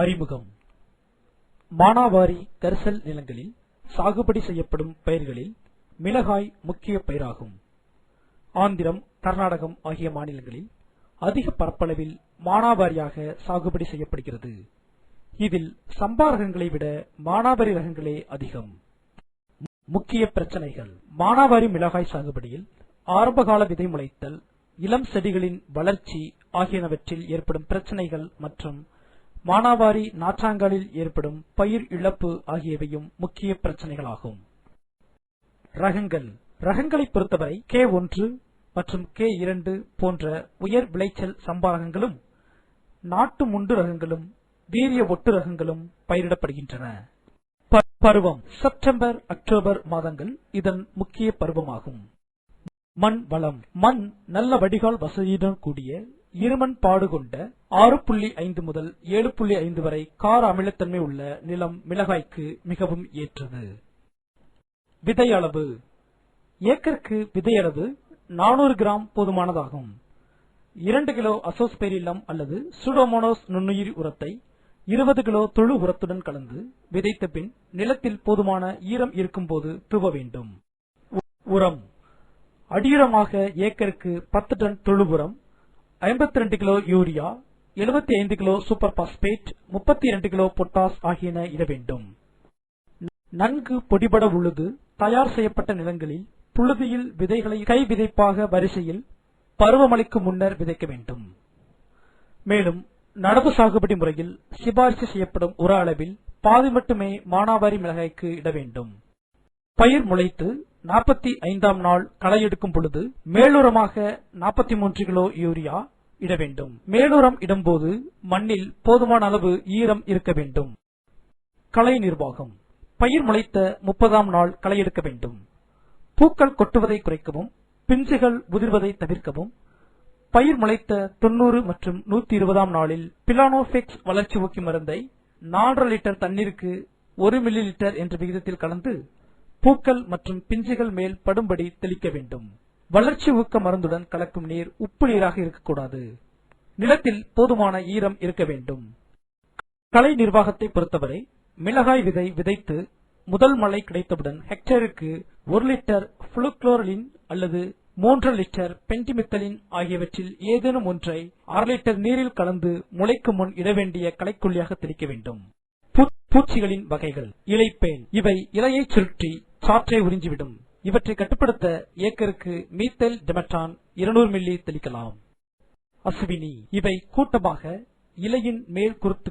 அறிமுகம். மானாவாரி கரிசல் நிலங்களில் சாகுபடி செய்யப்படும் பயிர்களில் மிளகாய் முக்கிய பயிராகும். ஆந்திரம் கர்நாடகம் ஆகிய மாநிலங்களில் அதிக பரப்பளவில் மானாவாரியாக சாகுபடி செய்யப்படுகிறது. இதில் சம்பா ரகங்களை விட மானாவாரி ரகங்களே அதிகம். முக்கிய பிரச்சனைகள். மானாவாரி மிளகாய் சாகுபடியில் ஆரம்பகால விதை முளைத்தல் இளம் செடிகளின் வளர்ச்சி ஆகியனவற்றில் ஏற்படும் பிரச்சனைகள் மற்றும் மானாவாரி நாற்றாங்காலில் ஏற்படும் பயிர் இழப்பு ஆகியவையும் முக்கிய பிரச்சனைகளாகும். ரகங்கள். ரகங்களை பொறுத்தவரை கே ஒன்று மற்றும் கே இரண்டு போன்ற உயர் விளைச்சல் சம்பா ரகங்களும் நாட்டு முண்டு ரகங்களும் வீரிய ஒட்டு ரகங்களும் பயிரிடப்படுகின்றன. ப- பருவம். செப்டம்பர் அக்டோபர் மாதங்கள் இதன் முக்கிய பருவமாகும். மண் வளம். மண் நல்ல வடிகால் வசதியுடன் கூடிய இருமண் பாடு கொண்ட ஆறு புள்ளி ஐந்து முதல் ஏழு புள்ளி ஐந்து வரை கார அமிலத்தன்மை உள்ள நிலம் மிளகாய்க்கு மிகவும் ஏற்றது. விதை அளவு ஏக்கருக்கு விதை அளவு நானூறு கிராம் போதுமானதாகும். இரண்டு கிலோ அசோஸ்பெரிலம் அல்லது சுடோமோனோஸ் நுண்ணுயிர் உரத்தை இருபது கிலோ தொழு உரத்துடன் கலந்து விதைத்த பின் நிலத்தில் போதுமான ஈரம் இருக்கும்போது தூவ வேண்டும். உரம். அடியுரமாக ஏக்கருக்கு பத்து டன் தொழு உரம் ஐம்பத்தி ரெண்டு கிலோ யூரியா 75 ஐந்து கிலோ சூப்பர் பாஸ்பேட் முப்பத்தி இரண்டு கிலோ பொட்டாஸ் ஆகியன இட வேண்டும். நன்கு பொடிபட உழுது தயார் செய்யப்பட்ட நிலங்களில் புழுதியில் விதைகளை கை விதைப்பாக வரிசையில் பருவமழைக்கு முன்னர் விதைக்க வேண்டும். மேலும் நடவு சாகுபடி முறையில் சிபாரிசு செய்யப்படும் உர அளவில் பாதி மட்டுமே மானாவாரி மிளகாய்க்கு இட வேண்டும். பயிர் முளைத்து நாற்பத்தி ஐந்தாம் நாள் களை எடுக்கும் பொழுது மேலுரமாக நாற்பத்தி மூன்று கிலோ யூரியா இட வேண்டும். மேலுரம் இடும்போது மண்ணில் போதுமான அளவு ஈரம் இருக்க வேண்டும். களை நிர்வாகம். பயிர் முளைத்த முப்பதாம் நாள் களை எடுக்க வேண்டும். பூக்கள் கொட்டுவதை குறைக்கவும் பிஞ்சுகள் உதிர்வதை தவிர்க்கவும் பயிர் முளைத்த தொண்ணூறு மற்றும் நூத்தி இருபதாம் நாளில் பிலானோஃபெக்ஸ் வளர்ச்சி ஊக்கி மருந்தை நாலரை லிட்டர் தண்ணீருக்கு ஒரு மில்லி லிட்டர் என்ற விகிதத்தில் கலந்து பூக்கள் மற்றும் பிஞ்சுகள் மேல் படும்படி தெளிக்க வேண்டும். வளர்ச்சி ஊக்க மருந்துடன் கலக்கும் நீர் உப்பு நீராக இருக்கக்கூடாது. நிலத்தில் போதுமான ஈரம் இருக்க வேண்டும். கலை நிர்வாகத்தை பொறுத்தவரை மிளகாய் விதை விதைத்து முதல் மழை கிடைத்தவுடன் ஹெக்டேருக்கு ஒரு லிட்டர் புளுக்ளோரலின் அல்லது மூன்று லிட்டர் பென்டிமித்தலின் ஆகியவற்றில் ஏதேனும் ஒன்றை அரை லிட்டர் நீரில் கலந்து முளைக்கு முன் இட வேண்டிய கலைக்குள்ளியாக தெளிக்க வேண்டும். பூ- பூச்சிகளின் வகைகள் இலைப்பேன் இவை இலையை சுருட்டி சாற்றை உறிஞ்சிவிடும். இவற்றை கட்டுப்படுத்த ஏக்கருக்கு மீத்தல் டெமட்டான் 200 மில்லி தெளிக்கலாம். அசுவினி இவை கூட்டமாக இலையின் மேல் குருத்து